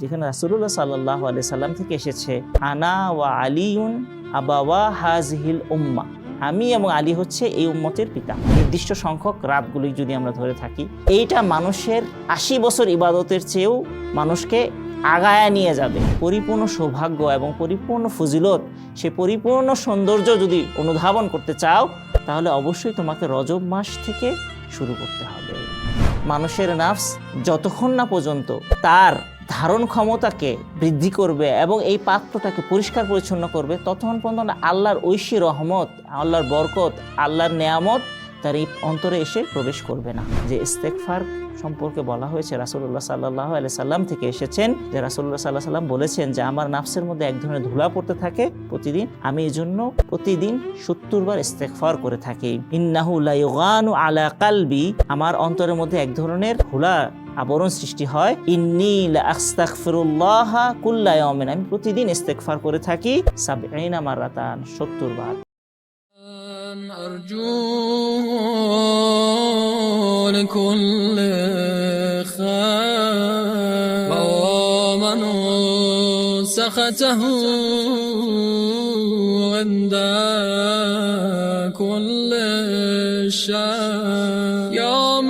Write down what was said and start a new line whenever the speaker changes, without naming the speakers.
যেখানে রাসুল্লাহ সাল্লাহ আলি সাল্লাম থেকে এসেছে, আনা ওয়া আলিউন আবাওয়া হাজহিল উম্মা। আমি এবং আলী হচ্ছে এই উম্মতের পিতা। নির্দিষ্ট সংখ্যক রাতগুলি যদি আমরা ধরে থাকি, এইটা মানুষের আশি বছর ইবাদতের চেয়েও মানুষকে আগায়া নিয়ে যাবে। পরিপূর্ণ সৌভাগ্য এবং পরিপূর্ণ ফজিলত, সে পরিপূর্ণ সৌন্দর্য যদি অনুধাবন করতে চাও, তাহলে অবশ্যই তোমাকে রজব মাস থেকে শুরু করতে হবে। মানুষের নাফস যতক্ষণ না পর্যন্ত তার ধারণ ক্ষমতাকে বৃদ্ধি করবে এবং এই পাত্রটাকে পরিষ্কার পরিচ্ছন্ন করবে, ততক্ষণ পর্যন্ত আল্লাহর ঐশী রহমত, আল্লাহর বরকত, আল্লাহর নেয়ামত তার এই অন্তরে এসে প্রবেশ করবে না। যে ইস্তেকফার সম্পর্কে বলা হয়েছে রাসুল্লাহ সাল্লাহ আলি সাল্লাম থেকে এসেছেন যে রাসুল্লাহ সাল্লাহ সাল্লাম বলেছেন যে, আমার নাফসের মধ্যে এক ধরনের ধুলা পড়তে থাকে প্রতিদিন, আমি এই জন্য প্রতিদিন সত্তর বার ইস্তেকফার করে থাকি। ইন্নাহু আলা কালবি আমার অন্তরের মধ্যে এক ধরনের ধুলা আবরণ সৃষ্টি হয় ইন্নি লা আস্তাগফিরুল্লাহ কুল্লা ইয়াউমিন আমি প্রতিদিন ইস্তেগফার করে থাকি সাবঈনা মারাতান 70 বার
أرجو لكل خير ومن سخته عند كل شيء يوم